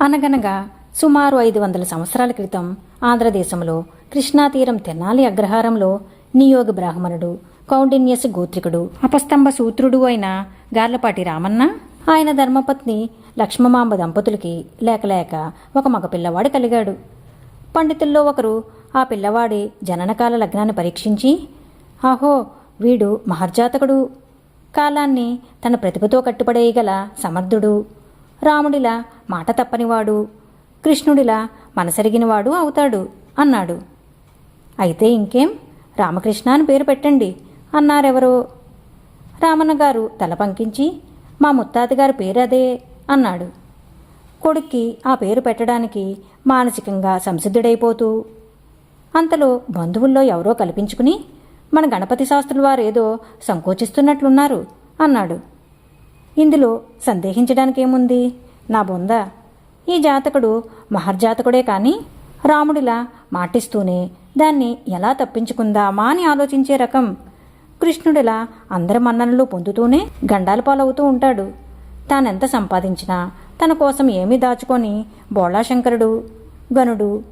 అనగనగా సుమారు ఐదు వందల సంవత్సరాల క్రితం ఆంధ్రదేశంలో కృష్ణా తీరం తెనాలి అగ్రహారంలో నియోగ బ్రాహ్మణుడు కౌండిన్యస్ గోత్రికుడు అపస్తంభ సూత్రుడు అయిన గార్లపాటి రామన్న ఆయన ధర్మపత్ని లక్ష్మమాంబ దంపతులకి లేకలేక ఒక మగ పిల్లవాడు కలిగాడు. పండితుల్లో ఒకరు ఆ పిల్లవాడి జననకాల లగ్నాన్ని పరీక్షించి ఆహో వీడు మహర్జాతకుడు. కాలాన్ని తన ప్రతిభతో కట్టుబడేయగల సమర్థుడు. రాముడిలా మాట తప్పనివాడు. కృష్ణుడిలా మనసరిగినవాడు అవుతాడు అన్నాడు. అయితే ఇంకేం? రామకృష్ణ అని పేరు పెట్టండి అన్నారెవరో. రామన్న గారు తల పంకించి మా ముత్తాతగారి పేరు అదే అన్నాడు. కొడుక్కి ఆ పేరు పెట్టడానికి మానసికంగా సంసిద్ధుడైపోతూ అంతలో బంధువుల్లో ఎవరో కల్పించుకుని మన గణపతి శాస్త్రులు వారేదో సంకోచిస్తున్నట్లున్నారు అన్నాడు. ఇందులో సందేహించడానికేముంది? నా బొంద. ఈ జాతకుడు మహర్జాతకుడే కాని రాముడిలా మాటిస్తూనే దాన్ని ఎలా తప్పించుకుందామా అని ఆలోచించే రకం. కృష్ణుడిలా అందరి మన్ననలు పొందుతూనే గండాల పాలవుతూ ఉంటాడు. తానెంత సంపాదించినా తన కోసం ఏమీ దాచుకొని బోళాశంకరుడు గనుడు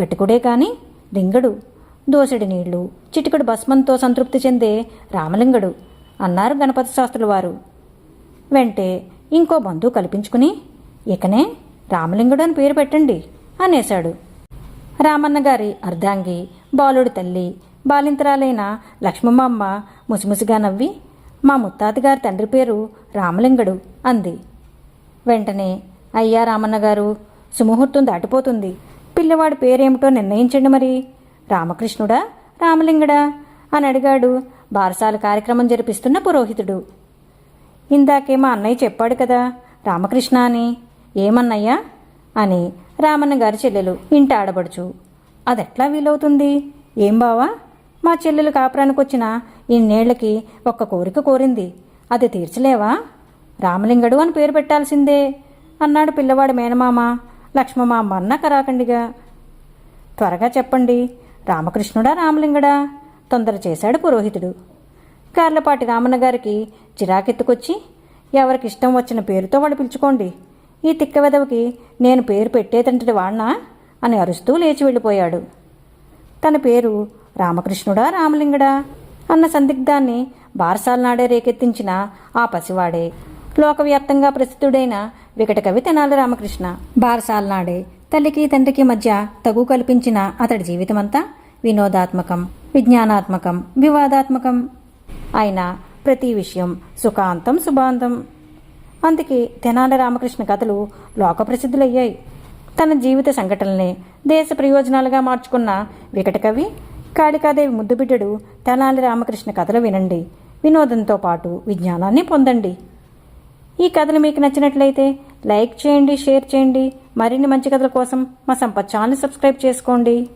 గట్టుకుడే కాని లింగడు దోసెడి నీళ్ళు చిటికడు భస్మంతో సంతృప్తి చెందే రామలింగడు అన్నారు గణపతి శాస్త్రుల వారు. వెంటే ఇంకో బంధువు కల్పించుకుని ఇకనే రామలింగుడు అని పేరు పెట్టండి అనేశాడు. రామన్న గారి అర్ధాంగి బాలుడి తల్లి బాలింతరాలైన లక్ష్మమ్మ ముసిముసిగా నవ్వి మా ముత్తాతగారి తండ్రి పేరు రామలింగడు అంది. వెంటనే అయ్యా రామన్నగారు సుముహూర్తం దాటిపోతుంది. పిల్లవాడి పేరేమిటో నిర్ణయించండి మరి. రామకృష్ణుడా రామలింగడా? అని అడిగాడు. బారసాల కార్యక్రమం జరిపిస్తున్న పురోహితుడు. ఇందాకే మా అన్నయ్య చెప్పాడు కదా రామకృష్ణ అని. ఏమన్నయ్యా? అని రామన్న గారి చెల్లెలు ఇంట ఆడబడుచు. అదెట్లా వీలవుతుంది? ఏం బావా? మా చెల్లెలు కాపురానికి వచ్చిన ఇన్నేళ్ళకి ఒక్క కోరిక కోరింది. అది తీర్చలేవా? రామలింగడు అని పేరు పెట్టాల్సిందే అన్నాడు పిల్లవాడు మేనమామ. లక్ష్మమామ అన్న కరాకండిగా త్వరగా చెప్పండి రామకృష్ణుడా రామలింగడా? తొందర చేశాడు పురోహితుడు. కార్లపాటి రామన్న గారికి చిరాకెత్తుకొచ్చి ఎవరికి ఇష్టం వచ్చిన పేరుతో వాడు పిలుచుకోండి. ఈ తిక్క వెదవికి నేను పేరు పెట్టేదంటే వాణ్ణా? అని అరుస్తూ లేచి వెళ్ళిపోయాడు. తన పేరు రామకృష్ణుడా రామలింగడా? అన్న సందిగ్ధాన్ని బారసాలనాడే రేకెత్తించిన ఆ పసివాడే లోకవ్యాప్తంగా ప్రసిద్ధుడైన వికట కవి తెనాలి రామకృష్ణ. బారసాలనాడే తల్లికి తండ్రికి మధ్య తగు కల్పించిన అతడి జీవితమంతా వినోదాత్మకం విజ్ఞానాత్మకం వివాదాత్మకం. అయినా ప్రతి విషయం సుఖాంతం శుభాంతం. అందుకే తెనాలి రామకృష్ణ కథలు లోకప్రసిద్ధులయ్యాయి. తన జీవిత సంఘటనల్ని దేశ ప్రయోజనాలుగా మార్చుకున్న వికట కవి కాళికాదేవి ముద్దుబిడ్డడు తెనాలి రామకృష్ణ కథలు వినండి. వినోదంతో పాటు విజ్ఞానాన్ని పొందండి. ఈ కథలు మీకు నచ్చినట్లయితే లైక్ చేయండి షేర్ చేయండి. మరిన్ని మంచి కథల కోసం మా సంపత్ ఛానల్ సబ్స్క్రైబ్ చేసుకోండి.